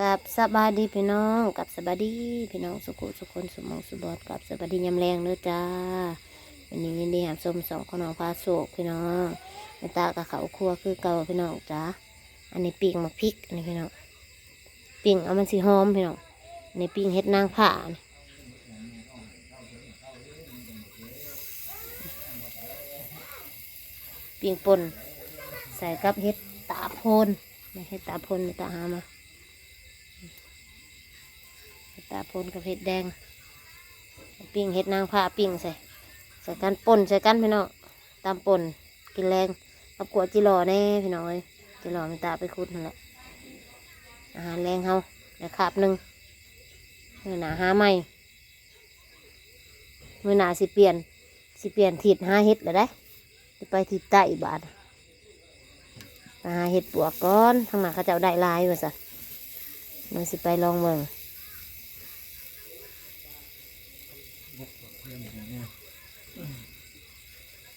กับสบายดีพี่น้องกับสบายดีพี่น้องสุขุสุคนสมองสุบอดกับสบายดียำแรงเด้อจ้าวันนี้ยินดีหามสมสองขนองพาโศกพี่น้องแม่ตากับเขาครัวคือเก่าพี่น้องจ้าอันนี้ปิ้งมาพริกอันนี้พี่น้องปิ้งเอามันสีหอมพี่น้องอันนี้ปิ้งเห็ดนางผ่านี่ปิ้งป่นใส่กับเห็ดตาโพนนี่เห็ดตาโพนไม่ตาหามา ตาพนกับเห็ดแดง ปิ้งเห็ดนางผ้าปิ้งใส่ใส่กันป่นใส่กันพี่น้องตามป่นกินแรงกับกวดจิหล่อแน่พี่น้องเอ้ยจิหล่อมีตาไปคุดนั่นแหละอาหารแรงเฮาเดี๋ยวขาบหนึ่งมือหนาหาใหม่มือหนาสิเปลี่ยนสิเปลี่ยนทิศหาเห็ดเลยได้ไปทิศใต้บาทหาเห็ดปวกก้อนทางหน้าเขาเจ้าได้ลายว่าสัมันสิไปลองเบิ่ง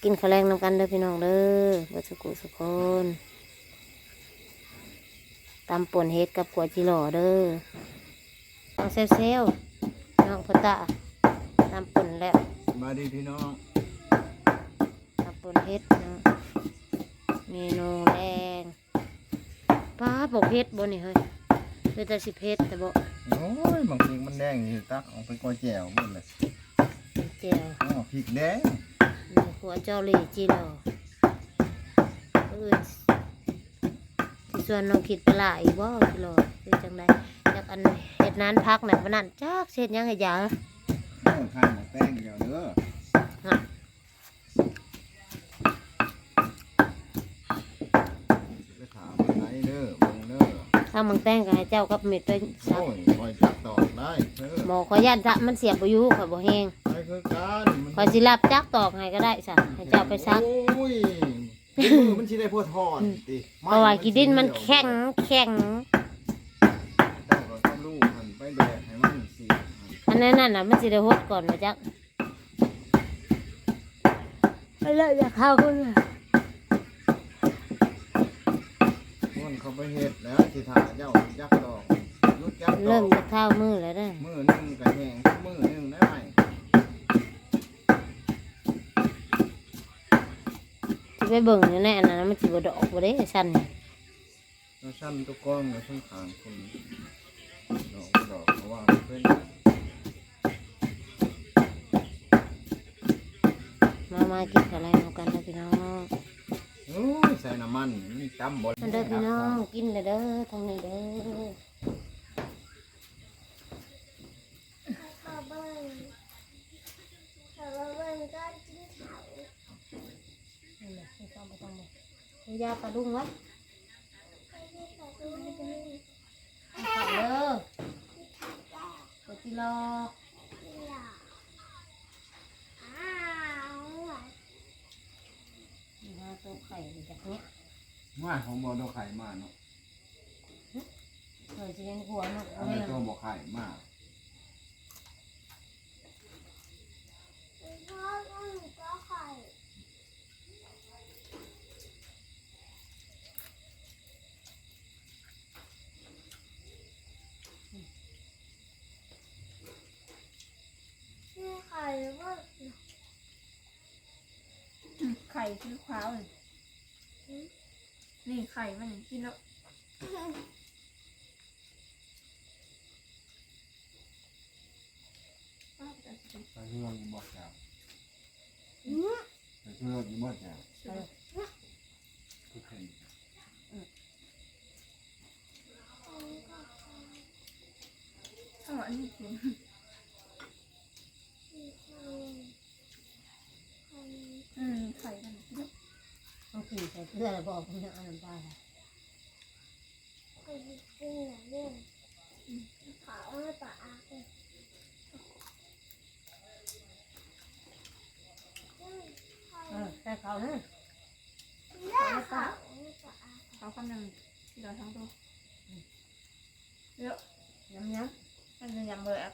กินข้าวแรงนำกันเด้อพี่น้องเด้อเบิดสุกุสุคนตำป่นเฮ็ดกับขวดจิหล่อเด้อน้องเซลเซลน้องพอตาตำป่นแล้วมาดีพี่น้องตำป่นเฮ็ดเนาะเมนูแรงป้าบอกเฮ็ดบนนี่เฮ้ยเป็นแต่สิเพชรแต่บอกโอ้ยบางทีมันแดงอยู่ตักเออกไปก้อยแจ่วหมดเลยเจียวอ๋อพริกแดง นี่ขวดเจ้าหลี่จิหล่อเออที่ส่วนน้องคิดปลาร้าอีกบ่จิหล่อคือจังไดจากอันเฮ็ดนานพักน่ะวันนั้นจักเฮ็ดหยังให้ยาโอ้ทานหมูแป้งเดียวเด้อฮะไปถามไหนเด้อเบิ่งเด้อถ้ามึงแต่งก็ให้เจ้ากับเม็ดไปซักโอ้ยคอยจับตอกได้เด้อหมอขอยันซะมันเสียบบ่อยู่ข่อยบ่แฮงไป คือกันมันข่อยสิรับจักตอกให้ก็ได้ซะให้เจ้าไปซัก โอ้ยมือมันสิได้พวทอนติเพราะว่ากีดินมันแข็งแข็งเจ้าก็ต้องรู้มันไปแดดให้มันเสียอันนั้นน่ะมันสิได้ฮดก่อนมาจักไปเลยอยากเข้าก็เลยมันเขาไปเฮ็ดแล้วสิถาเจ้าจักดอกยุดจักดเริ่อมกจะเข้ามือแล้วเด้อ มือหนึงก็แห้งมือหนึงได้ไหม ไปเบิ่งอยู่ในอันนั้นมันสิบ่ดอกบ่ได้สั่นนี่เราสั้นตัวกล้องเราช่างขางคนดอกดอกเพราะว่ามันเป็นมามากินข้าวแรงนำกันเด้อพี่น้องโอ้ยใส่น้ำมันนี่ตำบดมันเด้อพี่น้องกินเลยเด้อทางนี้เด้อ ขอเบิ้งขอเบิ้งก็กินเขา นี่แหละไม่ต้องไม่ต้องเลย ยาปลาดุงไว้ไม่ได้ขอดูไม่ได้เอาเด้อกดติรอกินหรอกอ้าวอะนี่ฮะตัวไข่จากเนี้ยว่าของบอตัวไข่มาเนาะเคยจะเห็นหัวเนาะอัเอานไว้นี้ตัวบอกไข่มา พ่อก็หนูก็ไข่ นี่ไข่ว่า ไข่คือคว้าวเลยนี่ไข่มันกินแล้วป้าจะกินใส่เรื่องอยู่บ่แก้วใส่เรื่องอยู่บ่แก้วคือเข็นข้างหลังนี่กิน อืมไข่มันกินแล้ว ต้อง ขี่ใส่เกลือแล้วบอกผมจะเอาน้ำปลาใส่ไข่กินหนังเรื่องขาวให้ปลาอาเลยเออใส่เขาเนอะขาวให้ปลาอาเขากำลังที่เราทั้งตัวเยอะย้ำย้มันจะยำเลยอะ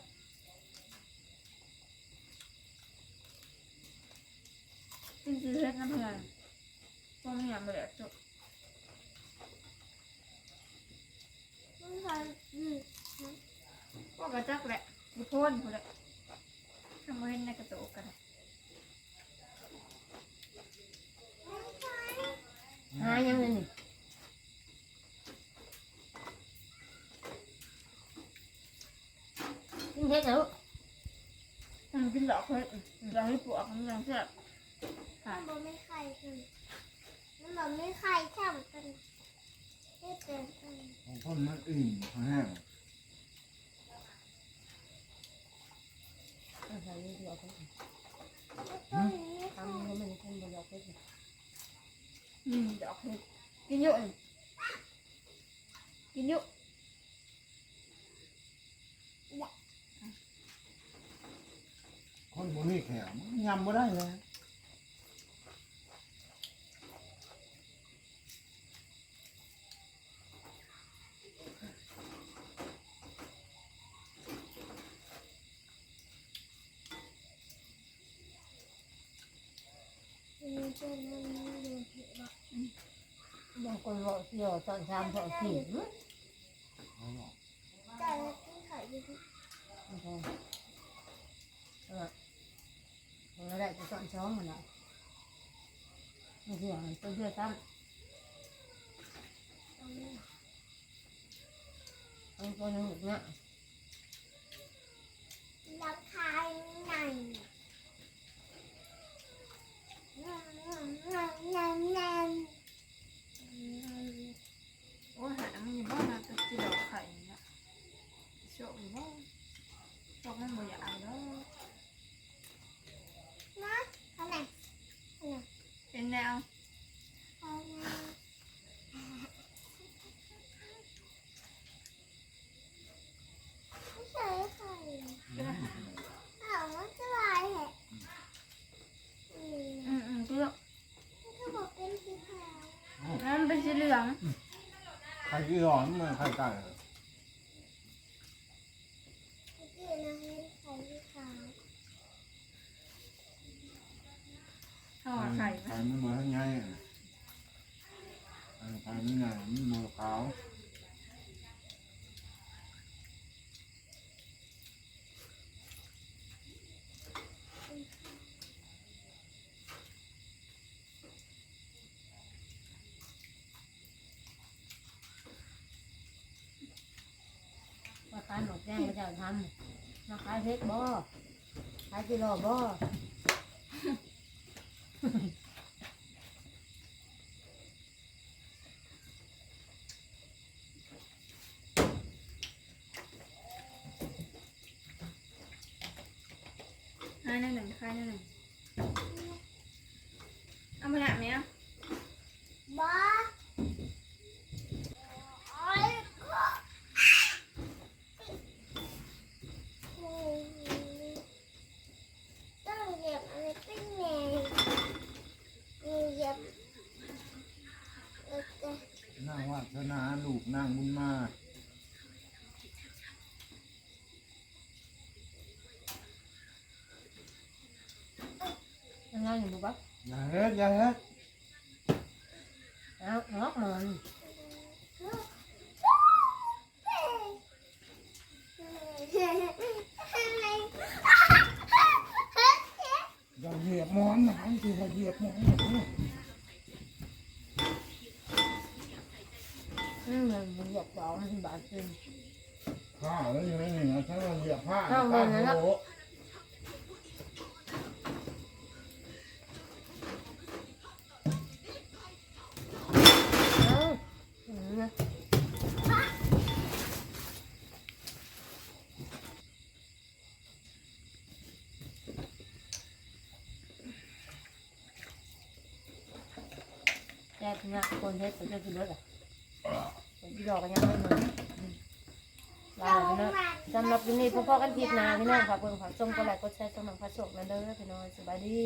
จริ ห้องน้ำไปแตุ๊จบมันช่อืมว่ากระจักแหละมีโพ่นคนแลยทำไมเห็นในกระโตกกัน คนมันอิ่มเขาแห้งเอาใส่นี่เดี๋ยวเอาไปต้นนี้ทำให้มันขึ้นบนดอกเพชรอืมดอกเห็ดกินเยอะเลยกินเยอะคนบ่มีแขวมันยำบ่ได้เลย มันจะมันดูผิดว่า บางคนบอกเสี่ยวตอนเช้าพอกินเอาเนาะแต่ละกินไข่อยู่ที่ไม่ใช่เออเราได้จะสอนช้องมันแล้วไม่เสี่ยวตัวเดียวซ้ตรงนี้ำเอาตัวหนึงอีกนะราคาหนังนั่งนั่งนั่งนั่งนั่ง โอ้ยหามันอยู่บ้านนะจะกินดอกไข่เนี่ยโชคอยู่บ้านโชคมันบ่อยากเอาแล้ว นะข้างไหน เป็นแนว ข้างไหนไม่ ใช่ไข่อ้าวมันจะลายแหะอืมอืมอืมกินเยอะมันก็บอกเป็นสีขาวนั่นเป็นสีเหลืองไข่กี่ร้อนมันไข่ไก่เมื่อกี้นะเห็นไข่สีขาวห่อไข่ไหมไข่มันเหมือนไงไข่มันใหญ่มันเหมือนขาว ว่าขายหมดแจ้งพระเจ้าทำมาขายเพชรบ่ขายกิโลบ่ใครในหนึ่งใครในหนึ่งเอามาแบบนี้ บ้าโอ้ยก็อืมต้องเหยียบอะไรเป็นแมงมีเหยียบเออแต่ นั่งวาสนาลูกนั่งบุญมายังไงอยู่บ่อย่าเฮ็ดอย่าเฮ็ดเอางอกมันอย่าเหยียบหมอนหนาวสิอย่าเหยียบหมอนนาว อืมมันหยอกสองมัน บาทจริงข้าแล้วยังไงเนี่ยถ้าเราเหยียบผ้าเอาเงินนั่นละโอ้เอาอืมนะแจ้งนะคนเฮ็ดคนเฮ็ดกินรถอะ คนที่ดอกกันยังไม่เหมือนลาพี่น้องสำหรับวันนี้พ่อๆกันทิพย์นาพี่น้องฝากเบิ่งฝากชมกดไลค์กดแชร์สมัครพระโชคนั่นเด้อพี่น้องสบายดี